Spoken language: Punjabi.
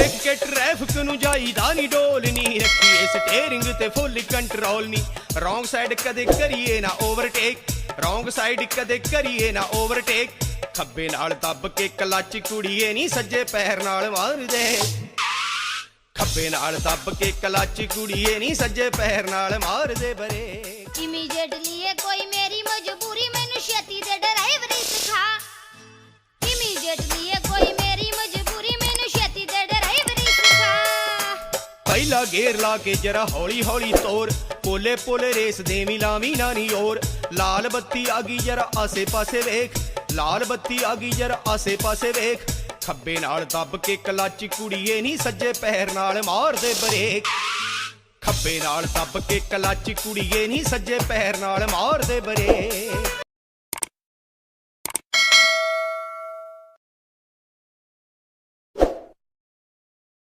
ਵੇਖ ਕੇ ਟ੍ਰੈਫਿਕ ਨੂੰ ਜਾਈਦਾ ਨਹੀਂ ਡੋਲਨੀ ਰੱਖੀਏ ਸਟੀਅਰਿੰਗ ਤੇ ਫੁੱਲ ਕੰਟਰੋਲ ਨਹੀਂ ਰੋਂਗ ਸਾਈਡ ਕਦੇ ਕਰੀਏ ਨਾ ਓਵਰਟੇਕ ਰੋਂਗ ਸਾਈਡ ਕਦੇ ਕਰੀਏ ਨਾ ਓਵਰਟੇਕ ਖੱਬੇ ਨਾਲ ਦੱਬ ਕੇ ਕਲੱਚ ਕੁੜੀਏ ਨਹੀਂ ਸੱਜੇ ਪੈਰ ਨਾਲ ਮਾਰਦੇ। ਖੱਬੇ ਨਾਲ ਦੱਬ ਕੇ ਕਲੱਚ ਕੁੜੀਏ ਨਹੀਂ ਸੱਜੇ ਪੈਰ ਨਾਲ ਮਾਰਦੇ ਬਰੇ ਇਮੀਡੀਏਟਲੀ ਇਹ ਕੋਈ ਪਹਿਲਾ ਗੇਰ ਲਾ ਕੇ ਜਰਾ ਹੌਲੀ ਹੌਲੀ ਤੋਰ। ਪੋਲੇ ਪੋਲੇ ਰੇਸ ਦੇਵੀ ਲਾਵੀ ਨਾ ਔਰ ਲਾਲ ਬੱਤੀ ਆ ਗਈ ਜਰਾ ਆਸੇ ਪਾਸੇ ਵੇਖ। ਲਾਲ ਬੱਤੀ ਆ ਗਈ ਜਰਾ ਆਸੇ ਪਾਸੇ ਵੇਖ। ਖੱਬੇ ਨਾਲ ਦੱਬ ਕੇ ਕਲੱਚ ਕੁੜੀਏ ਨਹੀਂ ਸੱਜੇ ਪੈਰ ਨਾਲ ਮਾਰਦੇ ਬਰੇਕ। ਖੱਬੇ ਨਾਲ ਦੱਬ ਕੇ ਕਲੱਚ ਕੁੜੀਏ ਨਹੀਂ ਸੱਜੇ ਪੈਰ ਨਾਲ ਮਾਰਦੇ ਬਰੇਕ।